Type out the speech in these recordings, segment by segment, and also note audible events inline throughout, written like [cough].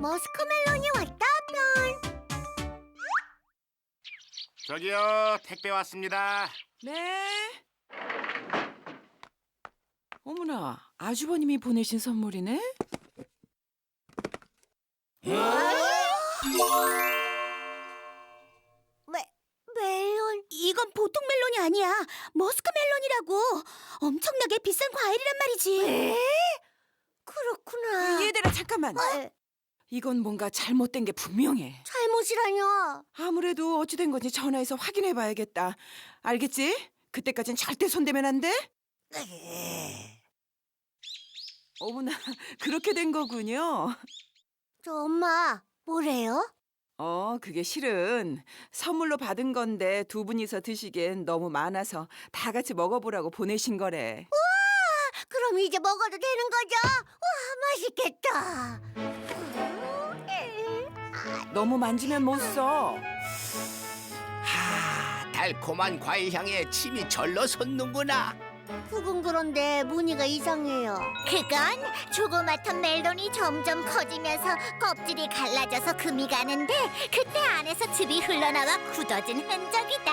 머스크멜론이 왔다 편. 저기요 택배 왔습니다. 네. 어머나, 아주버님이 보내신 선물이네? 메, 멜론 이건 보통 멜론이 아니야 머스크 멜론이라고 엄청나게 비싼 과일이란 말이지 에? 그렇구나 얘들아, 잠깐만. 에, 이건 뭔가 잘못된 게 분명해. 잘못이라뇨 아무래도 어찌된 건지 전화해서 확인해 봐야겠다. 알겠지? 그때까진 절대 손대면 안 돼? 어머나, [laughs] 그렇게 된 거군요. 저 엄마 뭐래요? 어, 그게 실은 선물로 받은 건데 두 분이서 드시기엔 너무 많아서 다 같이 먹어보라고 보내신 거래. 그럼 이제 먹어도 되는 거죠? 와 맛있겠다 너무 만지면 못 써. 하, 달콤한 과일 향에 침이 절로 솟는구나. 그건 그런데 무늬가 이상해요 그건 조그맣던 멜론이 점점 커지면서 껍질이 갈라져서 금이 가는데 그때 안에서 즙이 흘러나와 굳어진 흔적이다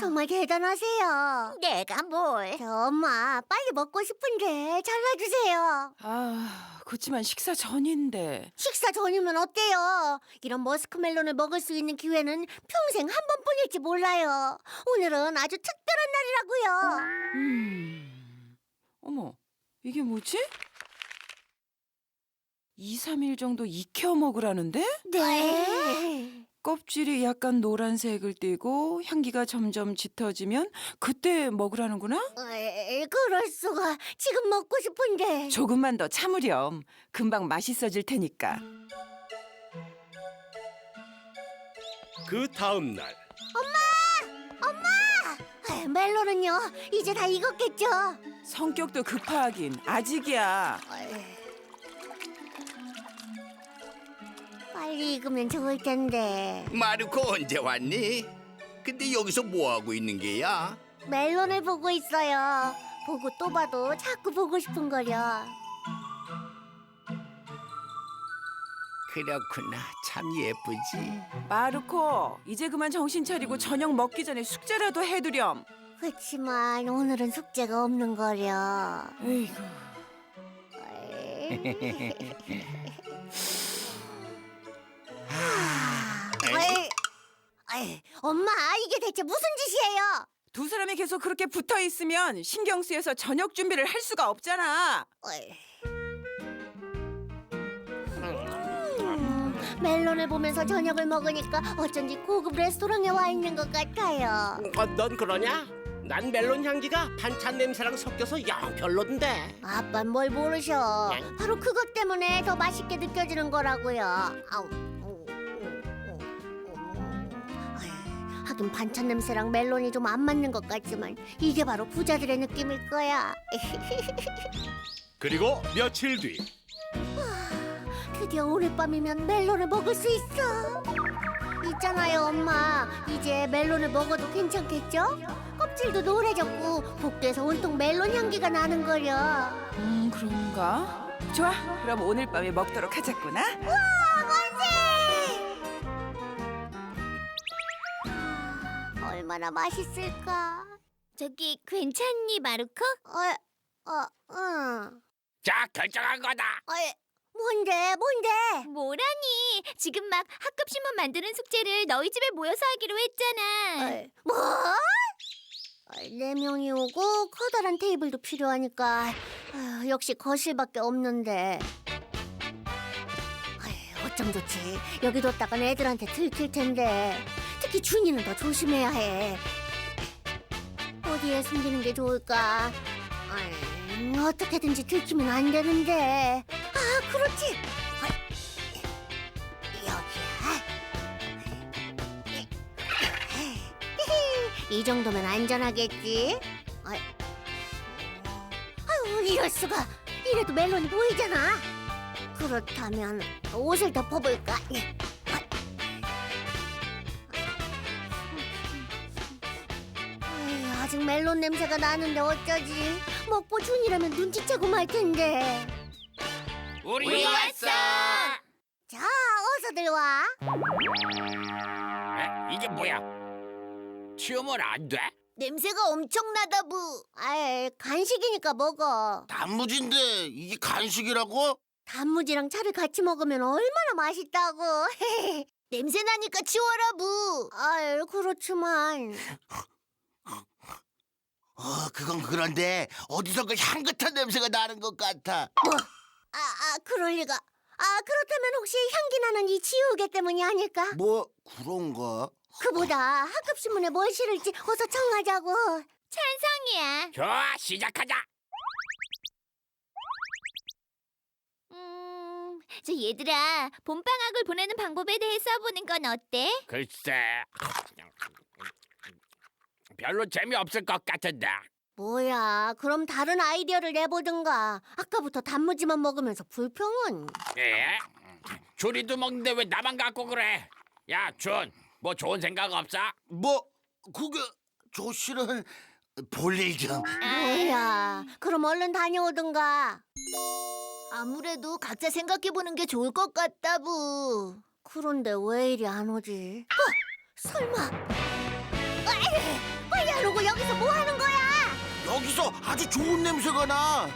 정말 대단하세요 내가 뭘 저 엄마 빨리 먹고 싶은데 잘라주세요 아, 그렇지만 식사 전인데. 식사 전이면 어때요? 이런 머스크멜론을 먹을 수 있는 기회는 평생 한 번뿐일지 몰라요 오늘은 아주 특별한 날이라고요 음, 어머, 이게 뭐지? 2, 3일 정도 익혀 먹으라는데? 네. 껍질이 약간 노란색을 띠고 향기가 점점 짙어지면 그때 먹으라는구나? 에이, 그럴 수가. 지금 먹고 싶은데. 조금만 더 참으렴. 금방 맛있어질 테니까. 그 다음 날 에이, 멜론은요. 이제 다 익었겠죠? 성격도 급하긴 아직이야. 에이. 빨리 익으면 좋을 텐데. 마르코 언제 왔니? 근데 여기서 뭐 하고 있는 게야? 멜론을 보고 있어요. 보고 또 봐도 자꾸 보고 싶은 거려. 그렇구나. 참 예쁘지. 마르코, 이제 그만 정신 차리고 저녁 먹기 전에 숙제라도 해두렴. 그치만 오늘은 숙제가 없는 거려. 에이구. [laughs] 에이, 엄마, 이게 대체 무슨 짓이에요? 두 사람이 계속 그렇게 붙어 있으면 신경 쓰여서 저녁 준비를 할 수가 없잖아. 어이. 음, 멜론을 보면서 저녁을 먹으니까 어쩐지 고급 레스토랑에 와 있는 것 같아요. 어, 넌 그러냐? 난 멜론 향기가 반찬 냄새랑 섞여서 영 별로던데. 아빤 뭘 모르셔. 바로 그것 때문에 더 맛있게 느껴지는 거라고요. 아우. 하긴 반찬 냄새랑 멜론이 좀 안 맞는 것 같지만 이게 바로 부자들의 느낌일 거야. [laughs] 그리고 며칠 뒤 드디어 오늘 밤이면 멜론을 먹을 수 있어. 있잖아요, 엄마. 이제 멜론을 먹어도 괜찮겠죠? 껍질도 노래졌고 복도에서 온통 멜론 향기가 나는 거려. 음, 그런가? 좋아, 그럼 오늘 밤에 먹도록 하자꾸나. 얼마나 맛있을까? 저기 괜찮니, 마루코? 어, 어, 응. 자, 결정한 거다. 어, 뭔데, 뭔데? 뭐라니? 지금 막 학급 신문 만드는 숙제를 너희 집에 모여서 하기로 했잖아. 어, 뭐? 어, 네 명이 오고 커다란 테이블도 필요하니까 아휴, 역시 거실밖에 없는데. 아휴, 어쩜 좋지? 여기 뒀다간 애들한테 들킬 텐데. 준이는 더 조심해야 해. 어디에 숨기는 게 좋을까? 아이, 어떻게든지 들키면 안 되는데. 아, 그렇지. 여기야. 이 정도면 안전하겠지? 아유, 이럴 수가. 이래도 멜론이 보이잖아. 그렇다면 옷을 덮어볼까? 아직 멜론 냄새가 나는데 어쩌지? 먹보 준이라면 눈치채고 말 텐데. 우리, 우리 왔어. 자, 어서들 와. 에? 이게 뭐야? 치우면 안 돼? 냄새가 엄청나다 부. 아이, 간식이니까 먹어. 단무지인데 이게 간식이라고? 단무지랑 차를 같이 먹으면 얼마나 맛있다고. [laughs] 냄새 나니까 치워라 부. 아이, 그렇지만. [laughs] 어, 그건 그런데 어디선가 향긋한 냄새가 나는 것 같아. 아, 아, 그럴 리가. 아, 그렇다면 혹시 향기 나는 이 지우개 때문이 아닐까? 뭐 그런가? 그보다 학급 신문에 뭘 실을지 어서 청하자고. 찬성이야. 좋아, 시작하자. 음, 저 얘들아, 봄방학을 보내는 방법에 대해 써보는 건 어때? 글쎄, 별로 재미없을 것 같은데. 뭐야, 그럼 다른 아이디어를 내보든가. 아까부터 단무지만 먹으면서 불평은. 예? 준이도 먹는데 왜 나만 갖고 그래? 야, 준, 뭐 좋은 생각 없어? 뭐 그게 저 실은 볼일 좀. 뭐야, 그럼 얼른 다녀오든가. 아무래도 각자 생각해보는 게 좋을 것 같다, 부. 그런데 왜 이리 안 오지? 어, 설마. 에이, 안 오고 여기서 뭐 하는 거야? 여기서 아주 좋은 냄새가 나.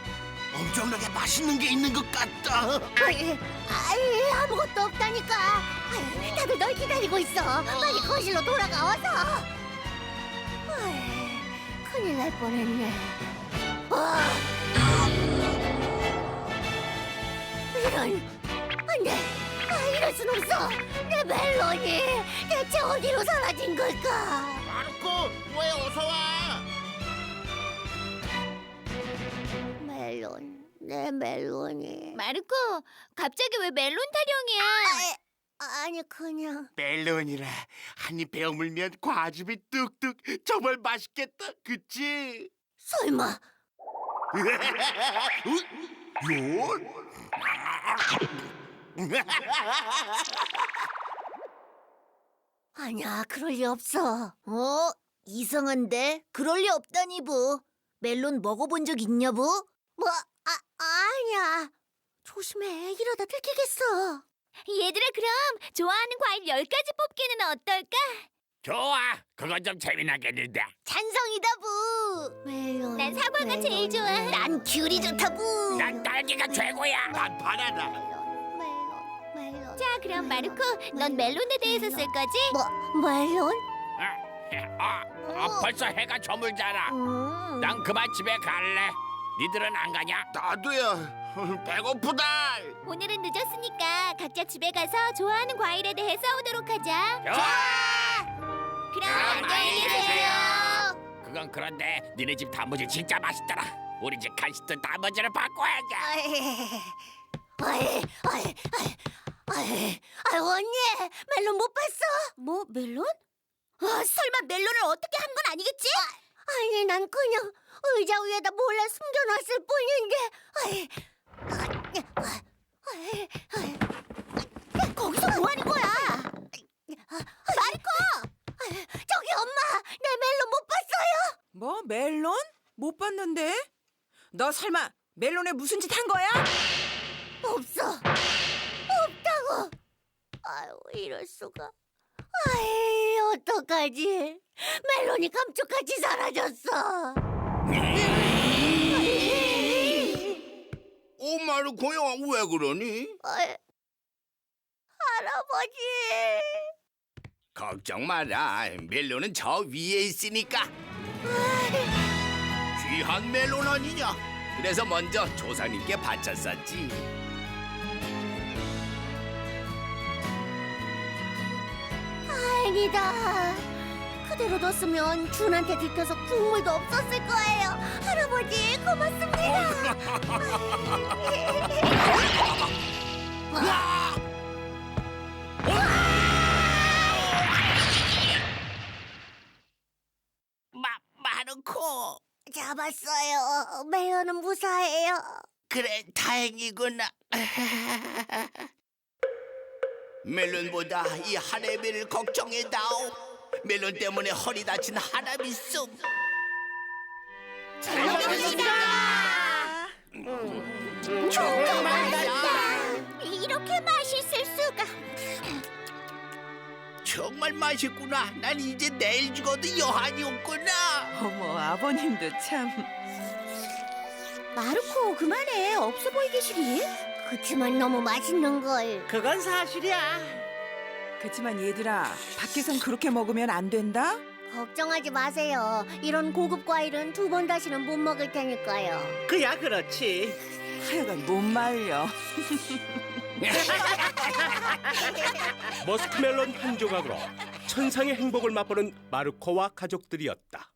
엄청나게 맛있는 게 있는 것 같다. 아이, 아이, 아무것도 없다니까. 아이, 다들 널 기다리고 있어. 빨리 거실로 돌아가. 아이, 큰일 날 뻔했네. 아! 이런, 안 돼. 아, 이럴 순 없어. 내 멜론이 대체 어디로 사라진 걸까? 마르코, 왜 어서 와? 멜론, 내 멜론이. 마르코, 갑자기 왜 멜론 타령이야? 아, 아니 그냥. 멜론이라 한입 베어 물면 과즙이 뚝뚝 정말 맛있겠다 그치? 설마. [laughs] 요? 아니야, 그럴 리 없어. 어? 이상한데? 그럴 리 없다니, 부. 멜론 먹어본 적 있냐, 부? 뭐, 아, 아니야. 조심해, 이러다 들키겠어. 얘들아, 그럼 좋아하는 과일 10가지 뽑기는 어떨까? 좋아, 그건 좀 재미나겠는데. 찬성이다, 부. 멜론. 난 사과가 제일 좋아. 난 귤이 좋다, 부. 난 딸기가 최고야. 난 바나나. 자, 그럼 마르코, 넌 멜론에 대해서 쓸 거지? 뭐, 멜론? 아, 아, 벌써 해가 저물잖아. 음. 난 그만 집에 갈래. 니들은 안 가냐? 나도야. [laughs] 배고프다. 오늘은 늦었으니까 각자 집에 가서 좋아하는 과일에 대해 써오도록 하자. 좋아. 그럼 안녕히 계세요. 그건 그런데 니네 집 단무지 진짜 맛있더라. 우리 집 간식도 단무지를 바꿔야지. 아이, 아이, 아이, 아이, 언니, 멜론 못 봤어? 뭐, 멜론? 아, 설마 멜론을 어떻게 한 건 아니겠지? 아니, 난 그냥 의자 위에다 몰래 숨겨놨을 뿐인데, 아이, 아, 아이, 아이, 거기서 뭐 하는 거야? 마리코! 저기 엄마, 내 멜론 못 봤어요? 뭐 멜론? 못 봤는데? 너 설마 멜론에 무슨 짓 한 거야? 없어. 아유, 이럴 수가. 아이, 어떡하지? 멜론이 감쪽같이 사라졌어. 오 마르코야, 왜 그러니? 아이, 할아버지. 걱정 마라. 멜론은 저 위에 있으니까. 귀한 멜론 아니냐? 그래서 먼저 조상님께 바쳤었지. 다행이다. 그대로 뒀으면 준한테 들켜서 국물도 없었을 거예요. 할아버지, 고맙습니다. 마 마르코. 잡았어요. 멜론은 무사해요. 그래 다행이구나. [laughs] 멜론보다 이 하나비를 걱정해다오. 멜론 때문에 허리 다친 하나비 쑥. 잘 먹겠습니다. 정말 맛있다. 이렇게 맛있을 수가? 정말 맛있구나. 난 이제 내일 죽어도 여한이 없구나. 어머 아버님도 참. 마르코 그만해 없어 보이게 시리 그치만 너무 맛있는 걸 그건 사실이야. 그치만 얘들아 밖에선 그렇게 먹으면 안 된다. 걱정하지 마세요 이런 고급 과일은 두 번 다시는 못 먹을 테니까요 그야 그렇지. 하여간 못 말려. [laughs] 머스크멜론 한 조각으로 천상의 행복을 맛보는 마르코와 가족들이었다.